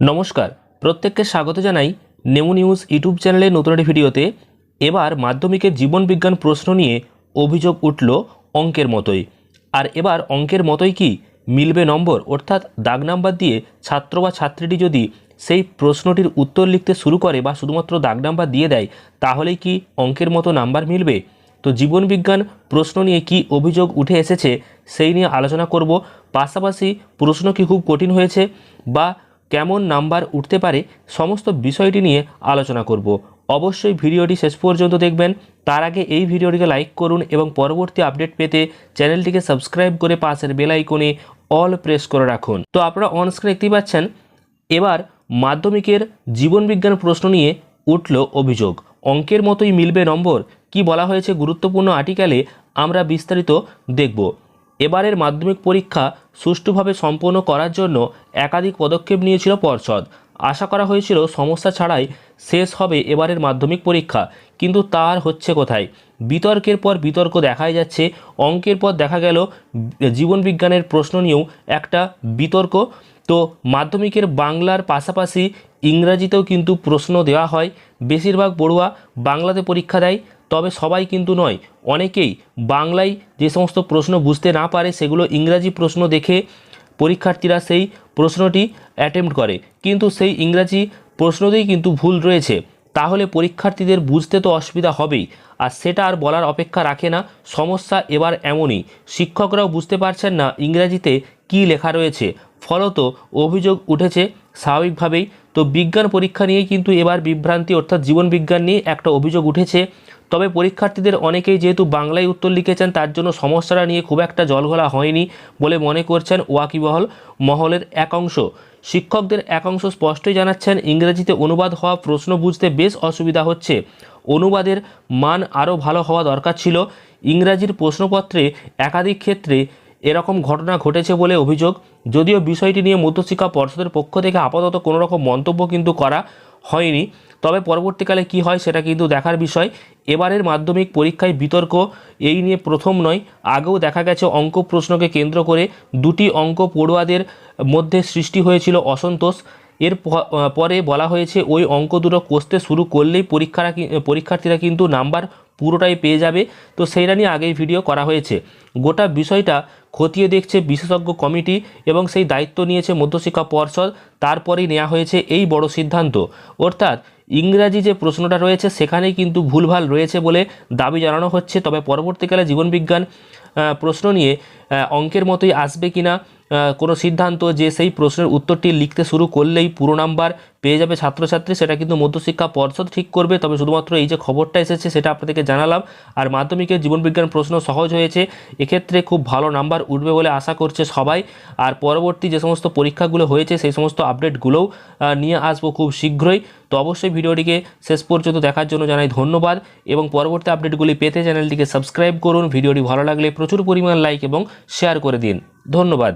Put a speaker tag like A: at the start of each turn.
A: নমস্কার, প্রত্যেককে স্বাগত জানাই নেমু নিউজ ইউটিউব চ্যানেলের নতুন একটি ভিডিওতে। এবার মাধ্যমিকের জীবনবিজ্ঞান প্রশ্ন নিয়ে অভিযোগ উঠল অঙ্কের মতোই। আর এবার অঙ্কের মতোই কি মিলবে নম্বর? অর্থাৎ দাগ নাম্বার দিয়ে ছাত্র বা ছাত্রীটি যদি সেই প্রশ্নটির উত্তর লিখতে শুরু করে বা শুধুমাত্র দাগ নাম্বার দিয়ে দেয়, তাহলেই কি অঙ্কের মতো নাম্বার মিলবে? তো জীবনবিজ্ঞান প্রশ্ন নিয়ে কি অভিযোগ উঠে এসেছে সেই নিয়ে আলোচনা করব। পাশাপাশি প্রশ্ন কি খুব কঠিন হয়েছে বা কেমন নাম্বার উঠতে পারে সমস্ত বিষয়টি নিয়ে আলোচনা করব। অবশ্যই ভিডিওটি শেষ পর্যন্ত দেখবেন। তার আগে এই ভিডিওটিকে লাইক করুন এবং পরবর্তী আপডেট পেতে চ্যানেলটিকে সাবস্ক্রাইব করে পাশের বেল আইকনে অল প্রেস করে রাখুন। তো আপনারা অনস্ক্রিনে দেখতেই পাচ্ছেন, এবার মাধ্যমিকের জীবনবিজ্ঞান প্রশ্ন নিয়ে উঠল অভিযোগ। অঙ্কের মতোই মিলবে নম্বর। কি বলা হয়েছে গুরুত্বপূর্ণ আর্টিকেলে আমরা বিস্তারিত দেখব। এবারের মাধ্যমিক পরীক্ষা সুষ্ঠুভাবে সম্পন্ন করার জন্য একাধিক পদক্ষেপ নিয়েছিল পর্ষদ। আশা করা হয়েছিল সমস্যা ছাড়াই শেষ হবে এবারের মাধ্যমিক পরীক্ষা, কিন্তু তার হচ্ছে কোথায়? বিতর্কের পর বিতর্ক দেখাই যাচ্ছে, অঙ্কের পর দেখা গেল জীবনবিজ্ঞানের প্রশ্ন নিয়েও একটা বিতর্ক। তো মাধ্যমিকের বাংলার পাশাপাশি ইংরাজিতেও কিন্তু প্রশ্ন দেওয়া হয়। বেশিরভাগ পড়ুয়া বাংলাতে পরীক্ষা দেয় তবে সবাই কিন্তু নয়, অনেকেই বাংলায় যে সমস্ত প্রশ্ন বুঝতে না পারে সেগুলো ইংরাজি প্রশ্ন দেখে পরীক্ষার্থীরা সেই প্রশ্নটি অ্যাটেম্প্ট করে। কিন্তু সেই ইংরাজি প্রশ্নতেই কিন্তু ভুল রয়েছে। তাহলে পরীক্ষার্থীদের বুঝতে তো অসুবিধা হবেই। আর সেটা আর বলার অপেক্ষা রাখে না। সমস্যা এবার এমনই। শিক্ষকরাও বুঝতে পারছেন না ইংরাজিতে কী লেখা রয়েছে? ফলত অভিযোগ উঠেছে স্বাভাবিকভাবেই। তো বিজ্ঞান পরীক্ষা নিয়ে কিন্তু এবার বিভ্রান্তি, অর্থাৎ জীবন বিজ্ঞান নিয়ে একটা অভিযোগ উঠেছে। তবে পরীক্ষার্থীদের অনেকেই যেহেতু বাংলায় উত্তর লিখেছেন, তার জন্য সমস্যাটা নিয়ে খুব একটা জলঘোলা হয়নি বলে মনে করছেন ওয়াকিবহল মহলের এক অংশ শিক্ষকদের এক অংশ স্পষ্টই জানাচ্ছেন, ইংরেজিতে অনুবাদ হওয়া প্রশ্ন বুঝতে বেশ অসুবিধা হচ্ছে। অনুবাদের মান আরও ভালো হওয়া দরকার ছিল। ইংরাজির প্রশ্নপত্রে একাধিক ক্ষেত্রে এরকম ঘটনা ঘটেছে বলে অভিযোগ। যদিও বিষয়টি নিয়ে মধ্যশিক্ষা পর্ষদের পক্ষ থেকে আপাতত কোনো রকম মন্তব্য কিন্তু করা হয়নি। তবে পরবর্তীকালে কি হয় সেটা কিন্তু দেখার বিষয়। এবারের মাধ্যমিক পরীক্ষায় বিতর্ক, এই নিয়ে প্রথম নয়। আগেও দেখা গেছে অঙ্ক প্রশ্নকে কেন্দ্র করে দুটি অঙ্ক পড়ুয়াদের মধ্যে সৃষ্টি হয়েছিল অসন্তোষ। এর পরে বলা হয়েছে, ওই অঙ্ক দুটো কষতে শুরু করলেই পরীক্ষারা পরীক্ষার্থীরা কিন্তু নাম্বার পুরোটাই পেয়ে যাবে। তো সেইটা নিয়ে আগেই ভিডিও করা হয়েছে। গোটা বিষয়টা খতিয়ে দেখছে বিশেষজ্ঞ কমিটি এবং সেই দায়িত্ব নিয়েছে মধ্যশিক্ষা পর্ষদ, তারপরেই নেওয়া হয়েছে এই বড় সিদ্ধান্ত। অর্থাৎ ইংরাজি যে প্রশ্নটা রয়েছে, সেখানেই কিন্তু ভুলভাল রয়েছে বলে দাবি জানানো হচ্ছে। তবে পরবর্তীকালে জীবনবিজ্ঞান প্রশ্ন নিয়ে অঙ্কের মতোই আসবে কিনা কোনো সিদ্ধান্ত যে সেই প্রশ্নের উত্তরটি লিখতে শুরু করলেই পুরো নাম্বার পেয়ে যাবে ছাত্রছাত্রী, সেটা কিন্তু মধ্যশিক্ষা পর্ষদ ঠিক করবে। তবে শুধুমাত্র এই যে খবরটা এসেছে, সেটা আপনাদেরকে জানালাম। আর মাধ্যমিকের জীবনবিজ্ঞান প্রশ্ন সহজ হয়েছে, এক্ষেত্রে খুব ভালো নাম্বার উঠবে বলে আশা করছে সবাই। আর পরবর্তী যে সমস্ত পরীক্ষাগুলো হয়েছে, সেই সমস্ত আপডেটগুলোও নিয়ে আসব খুব শীঘ্রই। তো অবশ্যই ভিডিওটিকে শেষ পর্যন্ত দেখার জন্য জানাই ধন্যবাদ এবং পরবর্তী আপডেটগুলি পেতে চ্যানেলটিকে সাবস্ক্রাইব করুন। ভিডিওটি ভালো লাগলে প্রচুর পরিমাণ লাইক এবং শেয়ার করে দিন। ধন্যবাদ।